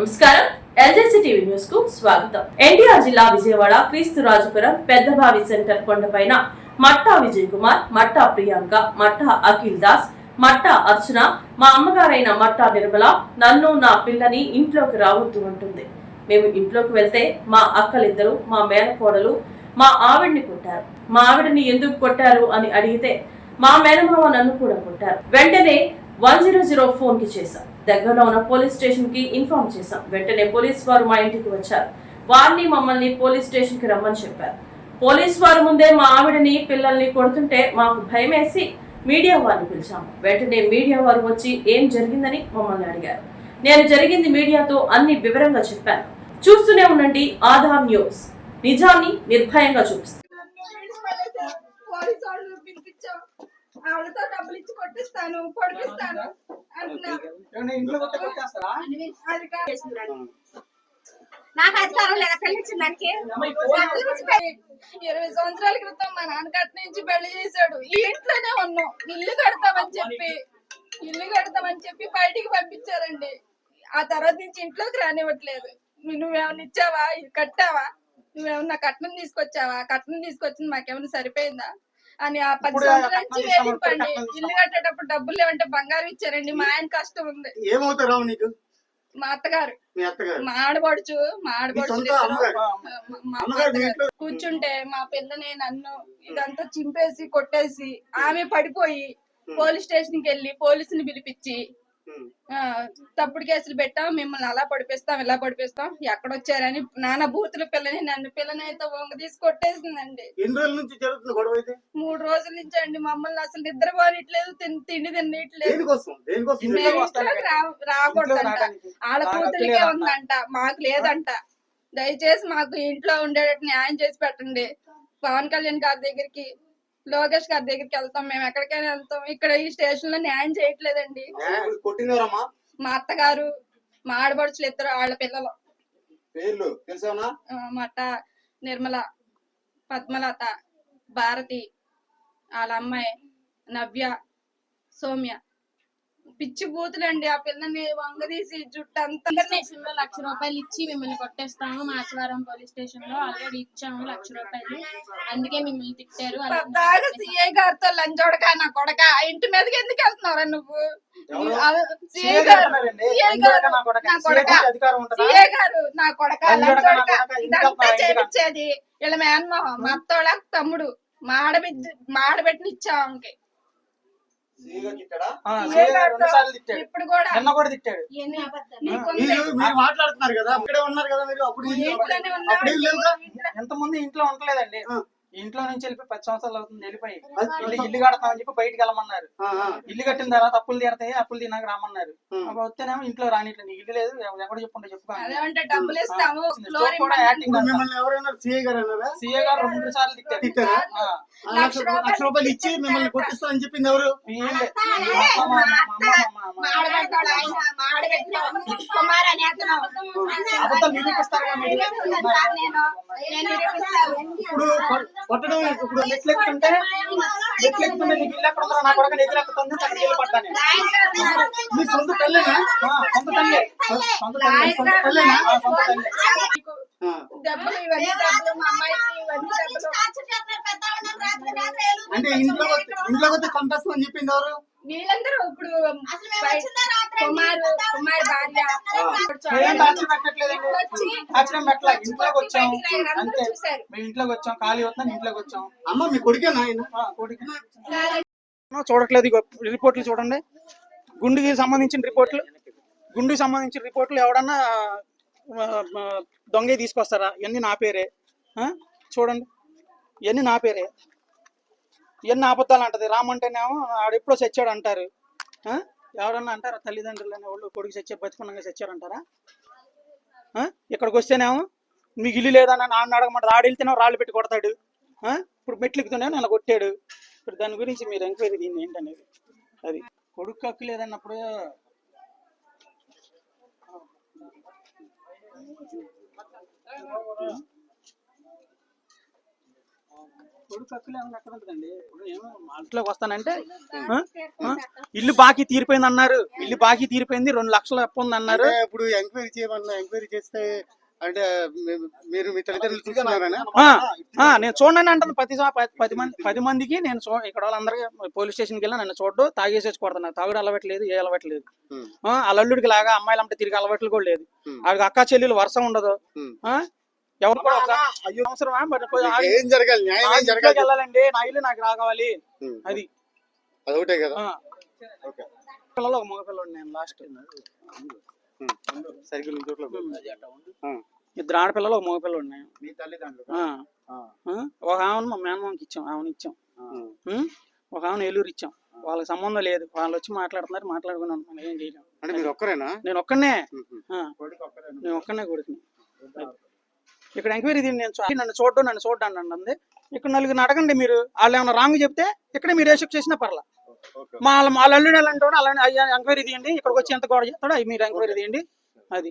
నమస్కారం. ఎల్జేసీ టీవీ న్యూస్కు స్వాగతం. ఎన్టీఆర్ జిల్లా విజయవాడ క్రీస్తురాజపురం పెద్దబావి సెంటర్ కొండపైన మట్టా విజయ్ కుమార్ మట్టా ప్రియాంక మట్టా అఖిల్ దాస్ మట్టా అర్చన మా అమ్మగారైన మట్టా నిర్మల నన్ను నా పిల్లని ఇంట్లోకి రావద్దు అంటుంది. మేము ఇంట్లోకి వెళ్తే మా అక్కలిద్దరు మా మేనకోడలు మా ఆవిడ్ని కొట్టారు. మా ఆవిడని ఎందుకు కొట్టారు అని అడిగితే మా మేనమామ నన్ను కూడా కొట్టారు. వెంటనే వన్ జీరో జీరో ఫోన్కి చేశాం. దగ్గరలో ఉన్న పోలీస్ స్టేషన్కి ఇన్ఫార్మ్ చేశాం. వెంటనే పోలీస్ వారు మా ఇంటికి వచ్చారు. వారిని మమ్మల్ని పోలీస్ స్టేషన్కి రమ్మని చెప్పారు. పోలీస్ వారు ముందే మా ఆవిడని పిల్లల్ని కొడుతుంటే మాకు భయమేసి మీడియా వారిని పిలిచాము వెంటనే మీడియా వారు వచ్చి ఏం జరిగిందని మమ్మల్ని అడిగారు. నేను జరిగింది మీడియాతో అన్ని వివరంగా చెప్పాను. చూస్తూనే ఉండండి ఆధార్ న్యూస్. నిజాన్ని నిర్భయంగా చూపిస్తాను ఆవిడతో డబ్బులు ఇచ్చి కొట్టిస్తాను పొడిపిస్తాను. నాకు అధికారం లేదా? పెళ్ళిచ్చిన దానికి? ఇరవై సంవత్సరాల క్రితం మా నాన్న కట్ట నుంచి పెళ్ళి చేశాడు. ఈ ఇంట్లోనే ఉన్నాం. ఇల్లు కడతామని చెప్పి ఇల్లు కడతామని చెప్పి బయటికి పంపించారండి. ఆ తర్వాత నుంచి ఇంట్లోకి రానివ్వట్లేదు. నువ్వేమన్నా ఇచ్చావా? ఇది కట్టావా? నువ్వేమన్నా కట్నం తీసుకొచ్చావా? కట్నం తీసుకొచ్చింది మాకేమన్నా సరిపోయిందా? అని ఆ పది సంవత్సరాల నుంచి? వేధింపండి? ఇల్లు కట్టేటప్పుడు డబ్బులు లేవంటే బంగారం ఇచ్చారండి. మా ఆయన కష్టం ఉంది. ఏమవుతారావు నీకు? మా అత్తగారు. మీ అత్తగారు? మా. ఇంట్లో? కూర్చుంటే మా పిల్లని నన్ను ఇదంతా చింపేసి కొట్టేసి ఆమె పడిపోయి పోలీస్ స్టేషన్కి వెళ్ళి పోలీసుని పిలిపించి తప్పుడు కేసులు పెట్టాం మిమ్మల్ని అలా పడిపిస్తాం ఇలా పడిపిస్తాం ఎక్కడొచ్చారని నాన్న బూతుల పిల్లని నన్ను పిల్లని అయితే వంగ తీసి కొట్టేసిందండి. ఎన్ని రోజుల నుంచి జరుగుతుంది గొడవ అయితే? మూడు రోజుల నుంచి అండి మమ్మల్ని అసలు నిద్ర పోనిట్లేదు తిండి తినట్లేదు రాకూడదంట. వాళ్ళ కూతురికే. ఉందంట మాకు లేదంట. దయచేసి మాకు ఇంట్లో ఉండేటట్టు న్యాయం చేసి పెట్టండి. పవన్ కళ్యాణ్ గారి దగ్గరికి లోకేష్ గారి దగ్గరికి వెళ్తాం మేము ఎక్కడికైనా వెళ్తాం. ఇక్కడ ఈ స్టేషన్లో న్యాయం చేయట్లేదండి. కొట్టినారమ్మా. మా అత్తగారు మా ఆడపడుచులు ఇద్దరు వాళ్ళ పిల్లలు. పేర్లు ఆ, మట్ట నిర్మల పద్మలత భారతి వాళ్ళ అమ్మాయి నవ్య సౌమ్య. పిచ్చి బూతులండి. ఆ పిల్లని వంగదీసి జుట్టు అంతా స్టేషన్లో లక్ష రూపాయలు ఇచ్చి మిమ్మల్ని కొట్టేస్తాము. మాచవరం పోలీస్ స్టేషన్లో ఆల్రెడీ ఇచ్చాము లక్ష రూపాయలు. అందుకే మిమ్మల్ని తిట్టారు. పద్దాగా సిఐ గారితో లంచోడక నా కొడక ఆ ఇంటి మీదకి ఎందుకు వెళ్తున్నారా నువ్వు? సీఏ గారు నా కొడక. నా సీఏ కొడక. గారు నా లంచోడక ఇదంతా చేపించేది వీళ్ళ మేనమోహం మా అత్తోళ్ళ తమ్ముడు. మాడబిడ్డ మాడబెట్టిన ఇచ్చాం ఆమెకి ఆ, సిఐ సీఏ గారు గారితో రెండు సార్లు తిట్టాడు ఇప్పుడు కూడా నిన్న కూడా తిట్టాడు. మాట్లాడుతున్నారు కదా ఇక్కడే ఉన్నారు కదా మీరు అప్పుడు ఎంతమంది ఇంట్లో ఉండలేదండి. ఇంట్లో నుంచి వెళ్ళిపోయి పది సంవత్సరాలు అవుతుంది వెళ్ళిపోయి. ఇల్లు ఇల్లు కడతామని చెప్పి బయటికి వెళ్ళమన్నారు. ఇల్లు కట్టిన తర్వాత అప్పులు తీరతాయి అప్పులు తిన్నాక రామన్నారు వస్తేనేమో ఇంట్లో రానిట్లేదు ఇల్లు లేదు ఎవ- ఎక్కడ చెప్పుంటే చెప్పుకో అదేమంటే డబ్బులు ఇస్తాము ఫ్లోర్ కూడా యాక్టింగ్ ఇప్పుడు మిమ్మల్ని ఎవరైనా సిఐ గారు అన్నారా? సీఏ గారు రెండు సార్లు తిట్టారు. రూపాయలు ఇచ్చి మిమ్మల్ని చెప్పింది ఎవరు? అబద్ధాలు నిరూపిస్తారు ఇప్పుడు కొట్టడం ఇప్పుడు మెట్లు ఎక్కుతుంటే మెట్లు ఎక్కుతుంటే నీకు ఇల్లు ఎక్కడ ఉందో నా కొడుకు ఎదురు ఎక్కుతుంది మీ సొంత తల్లేనా? ఆ, సొంత తల్లి. సొంత తల్లి. సొంత తల్లినా? ఆ, సొంత తల్లి. అంటే ఇంట్లో ఇంట్లో కొత్త చంపేస్తామని చెప్పింది ఎవరు? వీళ్ళందరూ ఇప్పుడు కుమార్ కుమార్ భార్య. ఇంట్లోకి వచ్చాం. అంతే. మేము ఇంట్లోకి వచ్చాం. ఖాళీ అవుతున్నాం ఇంట్లోకి వచ్చాం. అమ్మ మీ కొడుకేనా ఆయన? ఆ, కోడికి. చూడట్లేదు రిపోర్ట్లు చూడండి. గుండెకి సంబంధించిన రిపోర్ట్లు. గుండెకి సంబంధించిన రిపోర్ట్లు ఎవడన్నా దొంగే తీసుకొస్తారా? ఇవన్నీ నా పేరే. ఆ? చూడండి. ఇవన్నీ నా పేరే. ఇవన్నీ అబద్ధాలు అంటది. రామంటేనేమో ఆడెప్పుడో చచ్చాడు అంటారు. ఆ? ఎవరన్నా అంటారా తల్లిదండ్రులు అనే వాళ్ళు కొడుకు చచ్చే బతుకున్నాగా చచ్చారంటారా? ఇక్కడికి వస్తేనేమో మీకు ఇల్లు లేదని నాన్న అడగమంటారు. ఆడు వెళ్తేనేమో రాళ్ళు పెట్టి కొడతాడు. ఇప్పుడు మెట్లు ఎక్కుతుండే నన్ను కొట్టాడు. ఇప్పుడు దాని గురించి మీరు ఎంక్వైరీ దీన్ని ఏంటనేది? అది. కొడుకు హక్కు లేదన్నప్పుడు ఇంట్లోకి వస్తానంటే? ఇల్లు బాకీ తీరిపోయింది అన్నారు. ఇల్లు బాకీ తీరిపోయింది. రెండు లక్షలు అప్పు ఉంది అన్నారు. ఇప్పుడు ఎంక్వైరీ చేయమన్నా ఎంక్వైరీ చేస్తే అంటే మీరు మీ తల్లిదండ్రులు నేను చూడండి అంటుంది. పది పది- మంది పది మందికి నేను ఇక్కడ వాళ్ళందరికీ పోలీస్ స్టేషన్కి వెళ్ళి నన్ను చూడడు తాగేసి వచ్చి కొడతాను. నాకు తాగుడు అలవాట్లేదు ఏ అలవాట్లేదు అల్లుడికి లాగా అమ్మాయిలు అంటే తిరిగి అలవాట్లు కూడా లేదు. ఆడికి అక్క చెల్లెలు వర్షం ఉండదు? ఎవరు కూడా ఒక- అయ్యో అవసరమా? మరి కొంచెం ఆగి- ఏం జరగాలి? న్యాయం ఏం జరగాలి? వెళ్ళాలండి. నా ఇల్లు నాకు రావాలి. అది. అదొకటే కదా? పిల్లలు ఒక మగ పిల్లడు నేను లాస్ట్ సరిగ్గా చోట్ల ఇద్దరు ఆడపిల్లలు ఒక మగ పిల్లడు నేను? ఒక ఆమెను మా మేనమామకి ఇచ్చాం. ఆమెను ఇచ్చాం? ఒక ఆమెను ఏలూరు ఇచ్చాం. వాళ్ళకి సంబంధం లేదు. వాళ్ళు వచ్చి మాట్లాడుతున్నారు. మాట్లాడుకున్నాను. మనం ఏం చేయలేం. అంటే మీరు ఒక్కరేనా? నేను ఒక్కనే? నేను ఒక్కనే కొడుకుని. ఇక్కడ ఎంక్వైరీ దీన్ని నేను నన్ను చూడడం నన్ను చూడడం అంటుంది ఇక్కడ నలుగురిని అడగండి మీరు. వాళ్ళు ఏమైనా రాంగ్ చెప్తే ఇక్కడ మీరు ఏ శిక్ష చేసినా పర్లా. మా మా అల్లుడు ఎలా అంటాడు అలా ఎంక్వైరీ తీయండి. ఇక్కడికి వచ్చి ఎంత గొడవ చేస్తాడో అవి మీరు ఎంక్వైరీ తీయండి. అది.